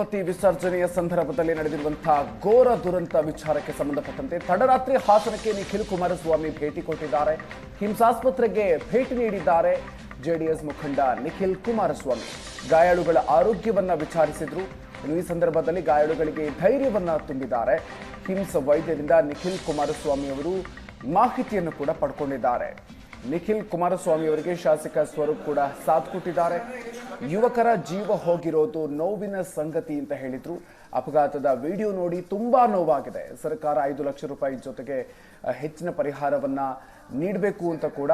ಗಣಪತಿ ವಿಸರ್ಜನೆಯ ಸಂದರ್ಭದಲ್ಲಿ ನಡೆದಿರುವಂತಹ ಘೋರ ದುರಂತ ವಿಚಾರಕ್ಕೆ ಸಂಬಂಧಪಟ್ಟಂತೆ ತಡರಾತ್ರಿ ಹಾಸನಕ್ಕೆ ನಿಖಿಲ್ ಕುಮಾರಸ್ವಾಮಿ ಭೇಟಿ ಕೊಟ್ಟಿದ್ದಾರೆ. ಹಿಂಸಾಸ್ಪತ್ರೆಗೆ ಭೇಟಿ ನೀಡಿದ್ದಾರೆ ಜೆಡಿಎಸ್ ಮುಖಂಡ ನಿಖಿಲ್ ಕುಮಾರಸ್ವಾಮಿ. ಗಾಯಾಳುಗಳ ಆರೋಗ್ಯವನ್ನ ವಿಚಾರಿಸಿದ್ರು. ಈ ಸಂದರ್ಭದಲ್ಲಿ ಗಾಯಾಳುಗಳಿಗೆ ಧೈರ್ಯವನ್ನ ತುಂಬಿದ್ದಾರೆ. ಹಿಂಸಾ ವೈದ್ಯರಿಂದ ನಿಖಿಲ್ ಕುಮಾರಸ್ವಾಮಿ ಅವರು ಮಾಹಿತಿಯನ್ನು ಕೂಡ ಪಡ್ಕೊಂಡಿದ್ದಾರೆ. ನಿಖಿಲ್ ಕುಮಾರಸ್ವಾಮಿ ಅವರಿಗೆ ಶಾಸಕ ಸ್ವರೂಪ್ ಕೂಡ ಸಾಥ್ ಕೊಟ್ಟಿದ್ದಾರೆ ಯುವಕರ ಜೀವ ಹೋಗಿರೋದು ನೋವಿನ ಸಂಗತಿ ಅಂತ ಹೇಳಿದ್ರು. ಅಪಘಾತದ ವಿಡಿಯೋ ನೋಡಿ ತುಂಬಾ ನೋವಾಗಿದೆ. ಸರ್ಕಾರ ಐದು ಲಕ್ಷ ರೂಪಾಯಿ ಜೊತೆಗೆ ಹೆಚ್ಚಿನ ಪರಿಹಾರವನ್ನ ನೀಡಬೇಕು ಅಂತ ಕೂಡ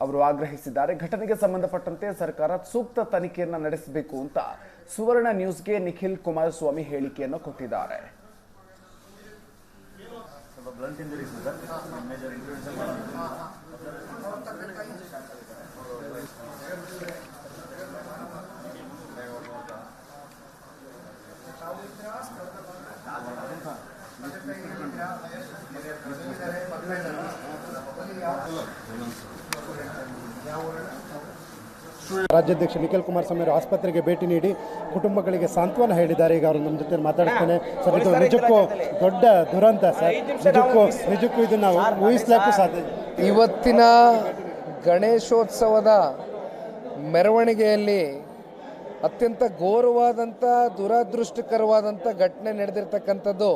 ಅವರು ಆಗ್ರಹಿಸಿದ್ದಾರೆ. ಘಟನೆಗೆ ಸಂಬಂಧಪಟ್ಟಂತೆ ಸರ್ಕಾರ ಸೂಕ್ತ ತನಿಖೆಯನ್ನ ನಡೆಸಬೇಕು ಅಂತ ಸುವರ್ಣ ನ್ಯೂಸ್ಗೆ ನಿಖಿಲ್ ಕುಮಾರಸ್ವಾಮಿ ಹೇಳಿಕೆಯನ್ನು ಕೊಟ್ಟಿದ್ದಾರೆ. ಬ್ಲಂಟ್ ಇಂಜರೀಸ್ ಇದೆ ಇಂಜರೀಸ್ ರಾಜ್ಯಾಧ್ಯಕ್ಷ ನಿಖಿಲ್ ಕುಮಾರಸ್ವಾಮಿ ಅವರು ಆಸ್ಪತ್ರೆಗೆ ಭೇಟಿ ನೀಡಿ ಕುಟುಂಬಗಳಿಗೆ ಸಾಂತ್ವನ ಹೇಳಿದ್ದಾರೆ. ಈಗ ಅವರು ನಮ್ಮ ಜೊತೆ ಮಾತಾಡ್ತಾನೆ. ಸರ್ ಇದು ನಿಜಕ್ಕೂ ದೊಡ್ಡ ದುರಂತ ಸರ್. ನಿಜಕ್ಕೂ ನಿಜಕ್ಕೂ ಇದನ್ನ ಊಹಿಸ್ಲಿಕ್ಕೂ ಸಾಧ್ಯ ಇವತ್ತಿನ ಗಣೇಶೋತ್ಸವದ ಮೆರವಣಿಗೆಯಲ್ಲಿ ಅತ್ಯಂತ ಘೋರವಾದಂಥ ದುರದೃಷ್ಟಕರವಾದಂಥ ಘಟನೆ ನಡೆದಿರ್ತಕ್ಕಂಥದ್ದು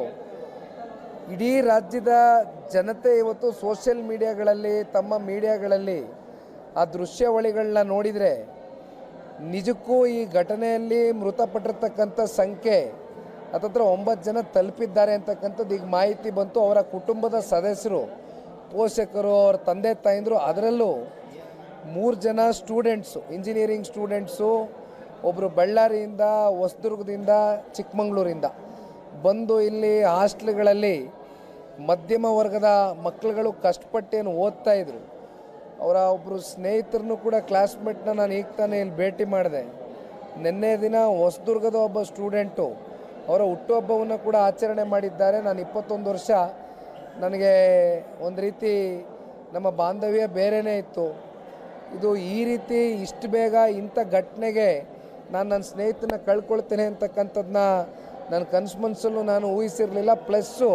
ಇಡೀ ರಾಜ್ಯದ ಜನತೆ ಇವತ್ತು ಸೋಷಿಯಲ್ ಮೀಡಿಯಾಗಳಲ್ಲಿ ತಮ್ಮ ಮೀಡಿಯಾಗಳಲ್ಲಿ ಆ ದೃಶ್ಯಾವಳಿಗಳನ್ನ ನೋಡಿದರೆ ನಿಜಕ್ಕೂ ಈ ಘಟನೆಯಲ್ಲಿ ಮೃತಪಟ್ಟಿರ್ತಕ್ಕಂಥ ಸಂಖ್ಯೆ ಹತ್ತತ್ರ ಒಂಬತ್ತು ಜನ ತಲುಪಿದ್ದಾರೆ ಅಂತಕ್ಕಂಥದ್ದು ಈಗ ಮಾಹಿತಿ ಬಂತು. ಅವರ ಕುಟುಂಬದ ಸದಸ್ಯರು, ಪೋಷಕರು, ಅವ್ರ ತಂದೆ ತಾಯಿಂದರು, ಅದರಲ್ಲೂ ಮೂರು ಜನ ಸ್ಟೂಡೆಂಟ್ಸು, ಇಂಜಿನಿಯರಿಂಗ್ ಸ್ಟೂಡೆಂಟ್ಸು ಒಬ್ಬರು ಬಳ್ಳಾರಿಯಿಂದ, ಹೊಸದುರ್ಗದಿಂದ, ಚಿಕ್ಕಮಂಗ್ಳೂರಿಂದ. ಬಂದು ಇಲ್ಲಿ ಹಾಸ್ಟ್ಲ್ಗಳಲ್ಲಿ ಮಧ್ಯಮ ವರ್ಗದ ಮಕ್ಕಳುಗಳು ಕಷ್ಟಪಟ್ಟೇನು ಓದ್ತಾ ಇದ್ರು. ಅವರ ಒಬ್ಬರು ಸ್ನೇಹಿತರನ್ನು ಕೂಡ ಕ್ಲಾಸ್ಮೇಟ್ನ ನಾನು ಈಗ ತಾನೇ ಇಲ್ಲಿ ಭೇಟಿ ಮಾಡಿದೆ. ನಿನ್ನೆ ದಿನ ಹೊಸದುರ್ಗದ ಒಬ್ಬ ಸ್ಟೂಡೆಂಟು ಅವರ ಹುಟ್ಟುಹಬ್ಬವನ್ನು ಕೂಡ ಆಚರಣೆ ಮಾಡಿದ್ದಾರೆ. ನಾನು ಇಪ್ಪತ್ತೊಂದು ವರ್ಷ ನನಗೆ ಒಂದು ರೀತಿ ನಮ್ಮ ಬಾಂಧವ್ಯ ಬೇರೆಯೇ ಇತ್ತು. ಇದು ಈ ರೀತಿ ಇಷ್ಟು ಬೇಗ ಇಂಥ ಘಟನೆಗೆ ನಾನು ನನ್ನ ಸ್ನೇಹಿತನ ಕಳ್ಕೊಳ್ತೇನೆ ಅಂತಕ್ಕಂಥದ್ದನ್ನ ನನ್ನ ಕನಸು ಮನಸ್ಸಲ್ಲೂ ನಾನು ಊಹಿಸಿರಲಿಲ್ಲ. ಪ್ಲಸ್ಸು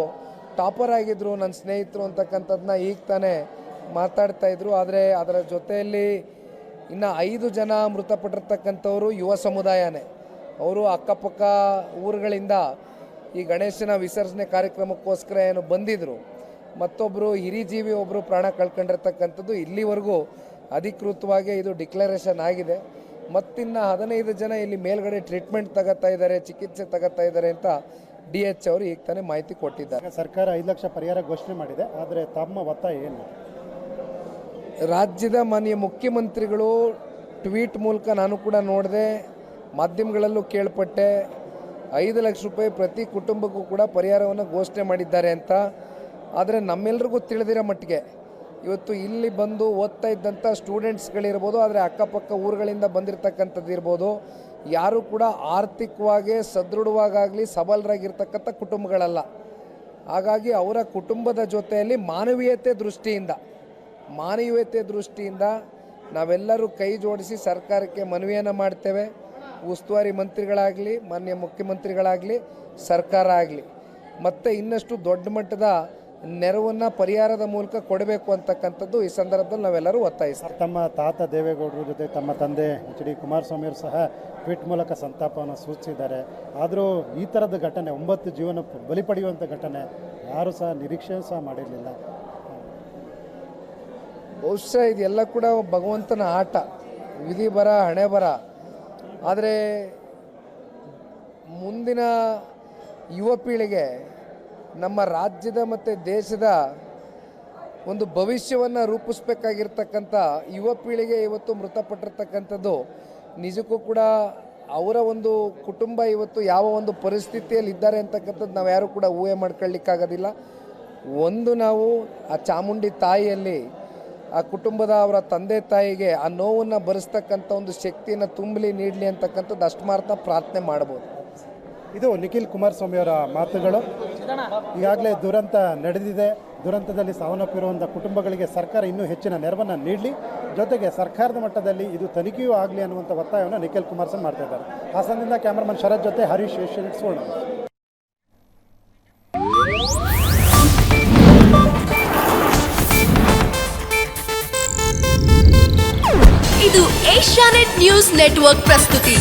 ಟಾಪರ್ ಆಗಿದ್ದರು ನನ್ನ ಸ್ನೇಹಿತರು ಅಂತಕ್ಕಂಥದ್ದನ್ನ ಈಗ ತಾನೇ ಮಾತಾಡ್ತಾ ಇದ್ರು. ಆದರೆ ಅದರ ಜೊತೆಯಲ್ಲಿ ಇನ್ನು ಐದು ಜನ ಮೃತಪಟ್ಟಿರ್ತಕ್ಕಂಥವರು ಯುವ ಸಮುದಾಯನೇ. ಅವರು ಅಕ್ಕಪಕ್ಕ ಊರುಗಳಿಂದ ಈ ಗಣೇಶನ ವಿಸರ್ಜನೆ ಕಾರ್ಯಕ್ರಮಕ್ಕೋಸ್ಕರ ಏನು ಬಂದಿದ್ದರು ಮತ್ತೊಬ್ಬರು ಹಿರಿಜೀವಿ ಒಬ್ಬರು ಪ್ರಾಣ ಕಳ್ಕೊಂಡಿರ್ತಕ್ಕಂಥದ್ದು ಇಲ್ಲಿವರೆಗೂ ಅಧಿಕೃತವಾಗಿ ಇದು ಡಿಕ್ಲರೇಷನ್ ಆಗಿದೆ. ಮತ್ತಿನ್ನು ಹದಿನೈದು ಜನ ಇಲ್ಲಿ ಮೇಲ್ಗಡೆ ಟ್ರೀಟ್ಮೆಂಟ್ ತಗೋತಾ ಇದ್ದಾರೆ, ಚಿಕಿತ್ಸೆ ತಗೋತಾ ಇದ್ದಾರೆ ಅಂತ ಡಿ ಎಚ್ ಅವರು ಈಗ ತಾನೇ ಮಾಹಿತಿ ಕೊಟ್ಟಿದ್ದಾರೆ. ಸರ್ಕಾರ ಐದು ಲಕ್ಷ ಪರಿಹಾರ ಘೋಷಣೆ ಮಾಡಿದೆ, ಆದರೆ ತಮ್ಮ ಒತ್ತಾಯ ಏನು? ರಾಜ್ಯದ ಮಾನ್ಯ ಮುಖ್ಯಮಂತ್ರಿಗಳು ಟ್ವೀಟ್ ಮೂಲಕ ನಾನು ಕೂಡ ನೋಡಿದೆ, ಮಾಧ್ಯಮಗಳಲ್ಲೂ ಕೇಳ್ಪಟ್ಟೆ, ಐದು ಲಕ್ಷ ರೂಪಾಯಿ ಪ್ರತಿ ಕುಟುಂಬಕ್ಕೂ ಕೂಡ ಪರಿಹಾರವನ್ನು ಘೋಷಣೆ ಮಾಡಿದ್ದಾರೆ ಅಂತ. ಆದರೆ ನಮ್ಮೆಲ್ರಿಗೂ ತಿಳಿದಿರೋ ಮಟ್ಟಿಗೆ, ಇವತ್ತು ಇಲ್ಲಿ ಬಂದು ಓದ್ತಾ ಇದ್ದಂಥ ಸ್ಟೂಡೆಂಟ್ಸ್ಗಳಿರ್ಬೋದು, ಆದರೆ ಅಕ್ಕಪಕ್ಕ ಊರುಗಳಿಂದ ಬಂದಿರತಕ್ಕಂಥದ್ದು ಇರ್ಬೋದು, ಯಾರು ಕೂಡ ಆರ್ಥಿಕವಾಗಿ ಸದೃಢವಾಗಲಿ ಸಬಲರಾಗಿರ್ತಕ್ಕಂಥ ಕುಟುಂಬಗಳಲ್ಲ. ಹಾಗಾಗಿ ಅವರ ಕುಟುಂಬದ ಜೊತೆಯಲ್ಲಿ ಮಾನವೀಯತೆ ದೃಷ್ಟಿಯಿಂದ ಮಾನವೀಯತೆ ದೃಷ್ಟಿಯಿಂದ ನಾವೆಲ್ಲರೂ ಕೈ ಜೋಡಿಸಿ ಸರ್ಕಾರಕ್ಕೆ ಮನವಿಯನ್ನು ಮಾಡ್ತೇವೆ. ಉಸ್ತುವಾರಿ ಮಂತ್ರಿಗಳಾಗಲಿ, ಮಾನ್ಯ ಮುಖ್ಯಮಂತ್ರಿಗಳಾಗಲಿ, ಸರ್ಕಾರ ಆಗಲಿ. ಮತ್ತು ಇನ್ನಷ್ಟು ದೊಡ್ಡ ಮಟ್ಟದ ನೆರವನ್ನು ಪರಿಹಾರದ ಮೂಲಕ ಕೊಡಬೇಕು ಅಂತಕ್ಕಂಥದ್ದು ಈ ಸಂದರ್ಭದಲ್ಲಿ ನಾವೆಲ್ಲರೂ ಒತ್ತಾಯಿಸ್ತೀವಿ. ತಮ್ಮ ತಾತ ದೇವೇಗೌಡರ ಜೊತೆ ತಮ್ಮ ತಂದೆ ಎಚ್ ಡಿ ಕುಮಾರಸ್ವಾಮಿ ಅವರು ಸಹ ಟ್ವೀಟ್ ಮೂಲಕ ಸಂತಾಪವನ್ನು ಸೂಚಿಸಿದ್ದಾರೆ. ಆದರೂ ಈ ಥರದ ಘಟನೆ, ಒಂಬತ್ತು ಜೀವನ ಬಲಿ ಪಡೆಯುವಂಥ ಘಟನೆ ಯಾರೂ ಸಹ ನಿರೀಕ್ಷೆ ಸಹ ಮಾಡಿರಲಿಲ್ಲ. ಬಹುಶಃ ಇದೆಲ್ಲ ಕೂಡ ಭಗವಂತನ ಆಟ. ವಿಧಿ ಬರ, ಹಣೆ ಬರ. ಆದರೆ ಮುಂದಿನ ಯುವ ಪೀಳಿಗೆ ನಮ್ಮ ರಾಜ್ಯದ ಮತ್ತು ದೇಶದ ಒಂದು ಭವಿಷ್ಯವನ್ನು ರೂಪಿಸ್ಬೇಕಾಗಿರ್ತಕ್ಕಂಥ ಯುವ ಪೀಳಿಗೆ ಇವತ್ತು ಮೃತಪಟ್ಟಿರ್ತಕ್ಕಂಥದ್ದು ನಿಜಕ್ಕೂ ಕೂಡ ಅವರ ಒಂದು ಕುಟುಂಬ ಇವತ್ತು ಯಾವ ಒಂದು ಪರಿಸ್ಥಿತಿಯಲ್ಲಿ ಇದ್ದಾರೆ ಅಂತಕ್ಕಂಥದ್ದು ನಾವು ಯಾರು ಕೂಡ ಊಹೆ ಮಾಡ್ಕೊಳ್ಳಿಕ್ಕಾಗೋದಿಲ್ಲ. ಒಂದು ನಾವು ಆ ಚಾಮುಂಡಿ ತಾಯಿಯಲ್ಲಿ ಆ ಕುಟುಂಬದ ಅವರ ತಂದೆ ತಾಯಿಗೆ ಆ ನೋವನ್ನು ಭರಿಸ್ತಕ್ಕಂಥ ಒಂದು ಶಕ್ತಿಯನ್ನು ತುಂಬಲಿ, ನೀಡಲಿ ಅಂತಕ್ಕಂಥದ್ದು ಅಷ್ಟು ಮಾತ್ರ ಪ್ರಾರ್ಥನೆ ಮಾಡ್ಬೋದು. ಇದು ನಿಖಿಲ್ ಕುಮಾರಸ್ವಾಮಿ ಅವರ ಮಾತುಗಳು. ಈಗಾಗಲೇ ದುರಂತ ನಡೆದಿದೆ. ದುರಂತದಲ್ಲಿ ಸಾವನ್ನಪ್ಪಿರುವಂಥ ಕುಟುಂಬಗಳಿಗೆ ಸರ್ಕಾರ ಇನ್ನೂ ಹೆಚ್ಚಿನ ನೆರವನ್ನು ನೀಡಲಿ. ಜೊತೆಗೆ ಸರ್ಕಾರದ ಮಟ್ಟದಲ್ಲಿ ಇದು ತನಿಖೆಯೂ ಆಗಲಿ ಅನ್ನುವಂಥ ಒತ್ತಾಯವನ್ನು ನಿಖಿಲ್ ಕುಮಾರಸ್ವಾಮಿ ಮಾಡ್ತಾ ಇದ್ದಾರೆ. ಹಾಸನದಿಂದ ಕ್ಯಾಮರಾಮನ್ ಶರತ್ ಜೊತೆ Harish Suvarna. Internet news network ప్రస్తుతి.